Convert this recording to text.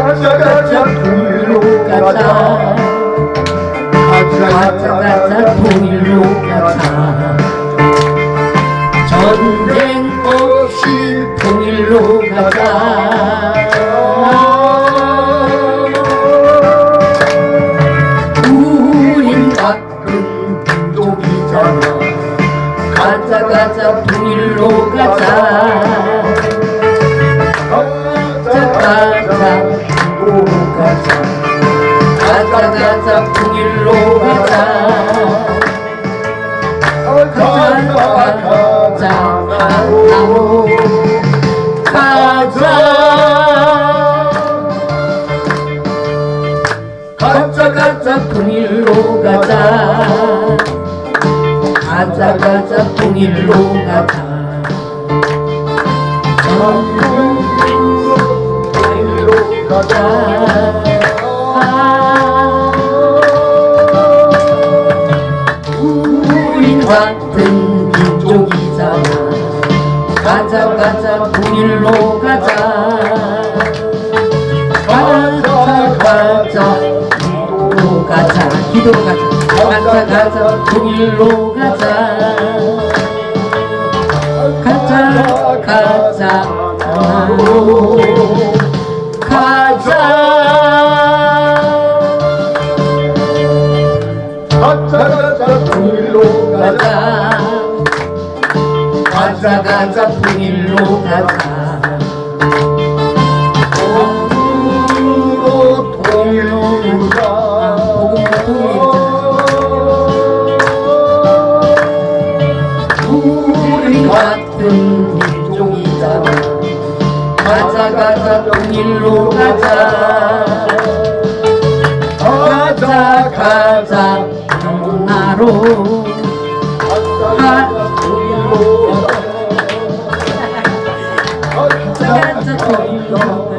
가자 가자 통일로 가자 가자 가자 통일로 가자 전쟁 없이 통일로 가자 우린 같은 민족이잖아 가자 가자 통일로 가자. 가자 가자 통일로 가자 통일로 가자 같은 민족이잖아. 가자 가자 통일로 가자. 가자 가자 기도로 가자. 기도로 가자 가자 가자 통일로 가자. 가자 가자 가자. 가자 통일로 가자. 가자 가자 가자 통일로 가자 같은 민족이잖아. 가자 가자 통일로 가자. 가자 가자 하나로. 가자 가자 통일로